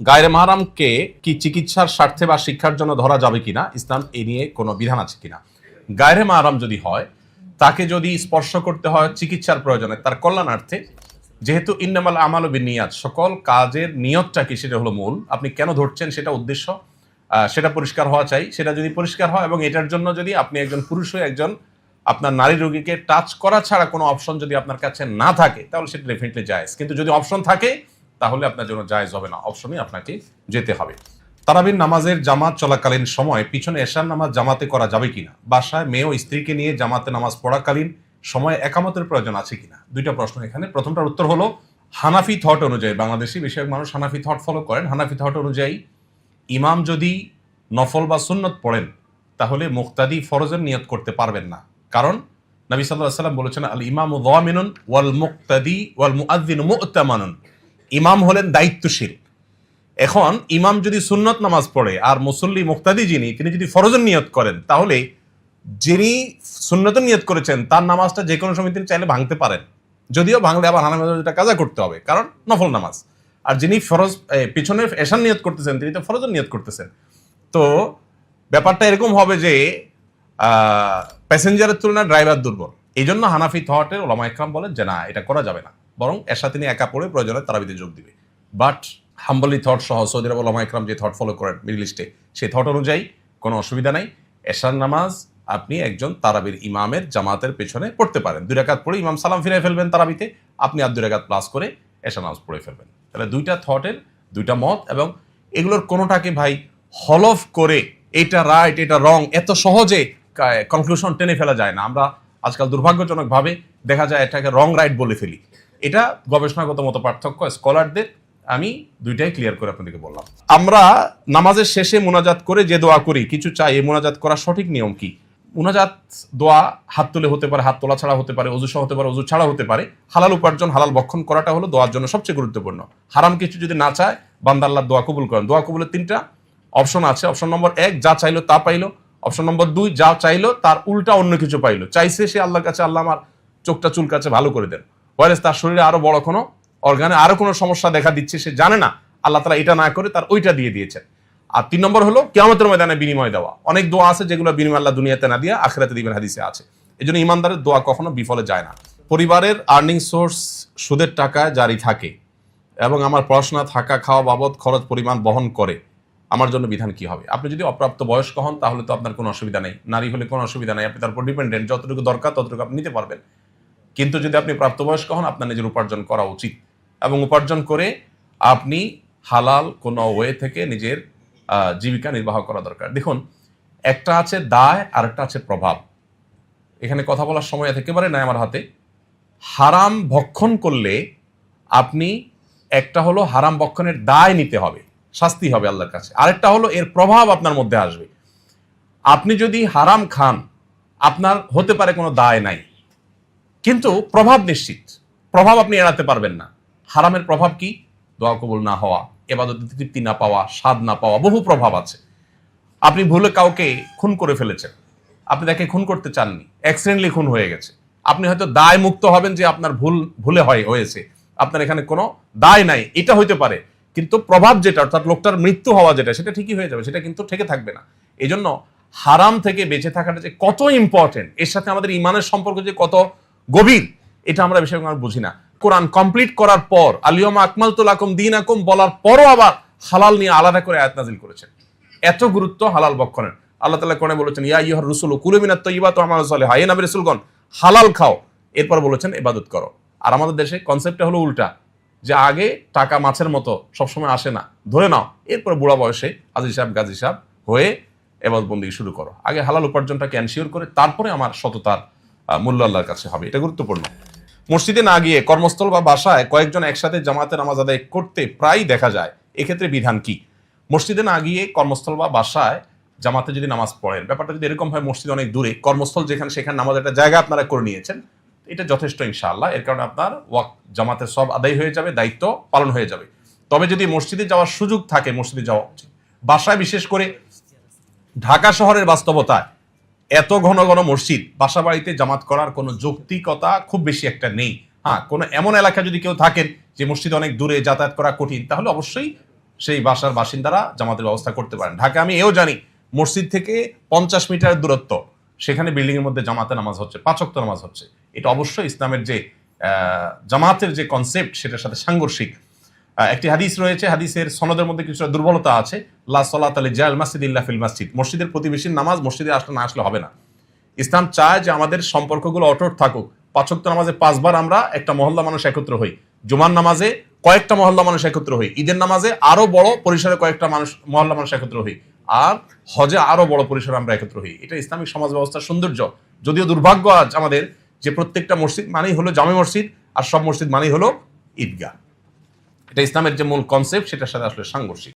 গায়ের মাহারামকে কি চিকিৎসার স্বার্থে বা শিক্ষার জন্য ধরা যাবে কিনা? ইসলাম এ নিয়ে কোনো বিধান আছে কিনা? গায়ের মাহারাম যদি হয়, তাকে যদি স্পর্শ করতে হয় চিকিৎসার প্রয়োজনে, তার কল্যাণার্থে, যেহেতু ইন্নামাল আমাল নিয়াত সকল কাজের নিয়তটা কি? সেটা হলো মূল। আপনি কেন ধরছেন সেটা উদ্দেশ্য? সেটা পরিষ্কার হওয়া চাই। সেটা যদি পরিষ্কার হয় এবং এটার জন্য যদি আপনি একজন পুরুষ হয়ে একজন আপনার নারী রোগীকে টাচ করা ছাড়া কোনো অপশন যদি আপনার কাছে না থাকে, তাহলে সেটা ডেফিনেটলি জায়েজ। কিন্তু যদি অপশন থাকে তাহলে আপনার জন্য জায়েজ হবে না। অপশনই আপনাকে যেতে হবে। তারাবির নামাজের জামাত চলাকালীন সময় পিছনে এশার নামাজ জামাতে করা যাবে কিনা, বাসায় মেয়ে ও স্ত্রীকে নিয়ে জামাতে নামাজ পড়াকালীন সময় একামতের প্রয়োজন আছে কিনা? দুইটা প্রশ্ন এখানে। প্রথমটার উত্তর হলো, হানাফি থট অনুযায়ী, বাংলাদেশি বেশিরভাগ মানুষ হানাফি থট ফলো করেন। হানাফি থট অনুযায়ী, ইমাম যদি নফল বা সুন্নত পড়েন, তাহলে মুক্তাদি ফরজের নিয়ত করতে পারবেন না। কারণ নবী সাল্লাহ সাল্লাম বলেছেন আল ইমাম ওয়াল মুক্তাদি ওয়াল মুআদ্দিন মুতামানুন। ইমাম হলেন দায়িত্বশীল। এখন ইমাম যদি সুন্নত নামাজ পড়ে, আর মুসল্লি মুক্তাদি যিনি, তিনি যদি ফরজের নিয়ত করেন, তাহলে যিনি সুন্নতের নিয়ত করেছেন, তার নামাজটা যে কোনো সময় তিনি চাইলে ভাঙতে পারেন। যদিও ভাঙলে আবার হানা এটা কাজা করতে হবে, কারণ নফল নামাজ। আর যিনি ফরজ পিছনে এশান নিয়ত করতেছেন, তিনি তো ফরজের নিয়ত করতেছেন। তো ব্যাপারটা এরকম হবে যে প্যাসেঞ্জারের তুলনায় ড্রাইভার দুর্বল। এই জন্য হানাফি থটের ওলামা ইকরাম বলেন যে, না, এটা করা যাবে না। বরং এশা তিনি একা পড়ে প্রয়োজনে তারাবিতে যোগ দিবে। বাট হাম্বলি থট সহ সৌদি আরব ওলামা ইকরাম যে থট ফলো করেন মিডল ইস্টে সেই থট অনুযায়ী কোনো অসুবিধা নাই। এশার নামাজ আপনি একজন তারাবির ইমামের জামাতের পেছনে পড়তে পারেন। দুই রাকাত পড়ে ইমাম সালাম ফিরে ফেলবেন তারাবিতে, আপনি আর দুই রাকাত প্লাস করে এশা নামাজ পড়ে ফেলবেন। তাহলে দুইটা থটের দুইটা মত এবং এগুলোর কোনোটাকে ভাই হলফ করে এটা রাইট এটা রং এত সহজে কনক্লুশন টেনে ফেলা যায় না। আমরা আজকাল দুর্ভাগ্যজনকভাবে দেখা যায় এটাকে রং রাইট বলে ফেলি। এটা গবেষণাগত মতো পার্থক্য, স্কলারদের আমি দুইটাই ক্লিয়ার করে আপনাদেরকে বললাম। আমরা নামাজের শেষে মোনাজাত করে যে দোয়া করি, কিছু চাই, এই মোনাজাত করার সঠিক নিয়ম কি? মোনাজাত দোয়া হাত তুলে হতে পারে, হাত তোলা ছাড়া হতে পারে, অজু সহ হতে পারে, অজু ছাড়া হতে পারে। হালাল উপার্জন, হালাল বক্ষণ করাটা হলো দোয়ার জন্য সবচেয়ে গুরুত্বপূর্ণ। হারাম কিছু যদি না চায়, বান্দা আল্লাহ দোয়া কবুল করেন। দোয়া কবুলের তিনটা অপশন আছে। অপশন নম্বর এক, যা চাইলো তা পাইলো। অপশন নম্বর দুই, যা চাইলো তার উল্টা অন্য কিছু পাইলো। চাইছে সে আল্লাহর কাছে, আল্লাহ আমার চোখটা চুল কাছে ভালো করে দেন। ওয়ারেস তার শরীরে আরও বড় কোনো অর্গানে আরও কোনো সমস্যা দেখা দিচ্ছে সে জানে না, আল্লাহ তালা এটা না করে তার ওইটা দিয়ে দিয়েছেন। আর তিন নম্বর হলো, কেয়ামতের ময়দানে বিনিময় দেওয়া। অনেক দোয়া আছে যেগুলো বিনিময় আল্লাহ দুনিয়াতে না দিয়ে আখেরাতে দিবেন হাদিসে আছে। এই জন্য ইমানদারের দোয়া কখনো বিফলে যায় না। পরিবারের আর্নিং সোর্স সুদের টাকায় জারি থাকে এবং আমার পড়াশোনা, থাকা, খাওয়া বাবদ, খরচ, পরিমাণ বহন করে, আমার জন্য বিধান কি হবে? আপনি যদি অপ্রাপ্ত বয়স্ক হন, তাহলে তো আপনার কোনো অসুবিধা নেই। নারী হলে কোনো অসুবিধা নেই। আপনি তার উপর ডিপেন্ডেন্ট যতটুকু দরকার ততটুকু আপনি নিতে পারবেন। কিন্তু যদি আপনি প্রাপ্তবয়স্ক হন, আপনার নিজের উপার্জন করা উচিত। এবং উপার্জন করে আপনি হালাল কোনো ওয়ে থেকে নিজের জীবিকা নির্বাহ করা দরকার। দেখুন, একটা আছে দায় আর একটা আছে প্রভাব। এখানে কথা বলার সময় একেবারে নাই আমার হাতে। হারাম ভক্ষণ করলে আপনি, একটা হলো হারাম ভক্ষণের দায় নিতে হবে, শাস্তি হবে আল্লাহর কাছে। আরেকটা হলো এর প্রভাব আপনার মধ্যে আসবে। আপনি যদি হারাম খান, আপনার হতে পারে কোনো দায় নাই। কিন্তু প্রভাব নিশ্চিত। প্রভাব আপনি এড়াতে পারবেন না। হারামের প্রভাব কি? দোয়া কবুল না হওয়া, এবাদত তৃপ্তি না পাওয়া, স্বাদ না পাওয়া, বহু প্রভাব আছে। আপনি ভুলে কাউকে খুন করে ফেলেছেন। আপনি তাকে খুন করতে চাননি। অ্যাক্সিডেন্টলি খুন হয়ে গেছে। আপনি হয়তো দায় মুক্ত হবেন যে আপনার ভুল, ভুলে হয়, হয়েছে। আপনার এখানে কোনো দায় নাই। এটা হইতে পারে। কিন্তু প্রভাব যেটা, অর্থাৎ লোকটার মৃত্যু হওয়া যেটা, সেটা ঠিকই হয়ে যাবে। সেটা কিন্তু ঠেকে থাকবে না। এই জন্য হারাম থেকে বেঁচে থাকাটা যে কত ইম্পর্টেন্ট এর সাথে আমাদের ইমানের সম্পর্ক যে কত গভীর। এটা আমরা বিষয় আমরা বুঝি না। কোরআন কমপ্লিট করার পর আলিয়মা আকমাল তুলাকুম দিন আকম বলার পরও আবার হালাল নিয়ে আলাদা করে আয়াত নাজিল করেছেন। এত গুরুত্ব হালাল বক্ষণের। আল্লাহ তালা কোনে বলেছেন, ইয়া ইহর রসুল কুলুমিনাত তৈবা তো আমার সালে হাই নবী রসুলগণ, হালাল খাও। এরপর বলেছেন এবাদত করো। আর আমাদের দেশে কনসেপ্টটা হলো উল্টা। যে আগে টাকা মাছের মতো সবসময় আসে না, ধরে নাও। এরপর বুড়া বয়সে আজি সাহেব, গাজী সাহেব হয়ে এবাদত বন্দি শুরু করো। আগে হালাল উপার্জনটাকে এনশিওর করে, তারপরে আমার সততার মূল্য আল্লাহর কাছে হবে। এটা গুরুত্বপূর্ণ। মসজিদে না গিয়ে কর্মস্থল বা বাসায় কয়েকজন একসাথে জামাতে নামাজ আদায় করতে প্রায় দেখা যায়। এক্ষেত্রে বিধান কি? মসজিদে না গিয়ে কর্মস্থল বা বাসায় জামাতে যদি নামাজ পড়েন, ব্যাপারটা যদি এরকম হয় মসজিদ অনেক দূরে, কর্মস্থল যেখানে সেখানে নামাজ একটা জায়গা আপনারা করে নিয়েছেন, এটা যথেষ্ট ইনশাআল্লাহ। এর কারণে আপনার ওয়াক জামাতে সব আদায় হয়ে যাবে, দায়িত্ব পালন হয়ে যাবে। তবে যদি মসজিদে যাওয়ার সুযোগ থাকে, মসজিদে যাওয়া উচিত। বাসায় বিশেষ করে ঢাকা শহরের বাস্তবতায় এত ঘন ঘন মসজিদ বাসা বাড়িতে জামাত করার কোনো যৌক্তিকতা খুব বেশি একটা নেই। হ্যাঁ কোনো এমন এলাকা যদি কেউ থাকেন যে মসজিদ অনেক দূরে যাতায়াত করা কঠিন, তাহলে অবশ্যই সেই বাসার বাসিন্দারা জামাতের ব্যবস্থা করতে পারেন। ঢাকা আমি এও জানি, মসজিদ থেকে পঞ্চাশ মিটার দূরত্ব, সেখানে বিল্ডিং এর মধ্যে জামাতে নামাজ হচ্ছে পাঁচক্ত নামাজ হচ্ছে। এটা অবশ্যই ইসলামের যে জামাতের যে কনসেপ্ট সেটার সাথে সাংঘর্ষিক। একটি হাদিস রয়েছে, হাদিসের সনদের মধ্যে কিছুটা দুর্বলতা আছে। লা সলাত আলী জাল মাসজিদ ইল্লা ফিল মসজিদ। মসজিদের প্রতিবেশীর নামাজ মসজিদে আসলে না আসলে হবে না। ইসলাম চায় যে আমাদের সম্পর্কগুলো অটুট থাকুক। পাঁচক্ত নামাজে পাঁচবার আমরা একটা মহল্লা মানুষ একত্র হই। জুমার নামাজে কয়েকটা মহল্লা মানুষ একত্র হই। ঈদের নামাজে আরও বড় পরিসরে কয়েকটা মানুষ, মহল্লা মানুষ একত্র হই। আর হজে আরও বড় পরিসরে আমরা একত্র হই। এটা ইসলামিক সমাজ ব্যবস্থার সৌন্দর্য। যদিও দুর্ভাগ্য আজ আমাদের যে প্রত্যেকটা মসজিদ মানেই হলো জামে মসজিদ, আর সব মসজিদ মানেই হলো ঈদগাহ। এটা ইসলামের যে মূল কনসেপ্ট সেটার সাথে আসলে সাংঘর্ষিক।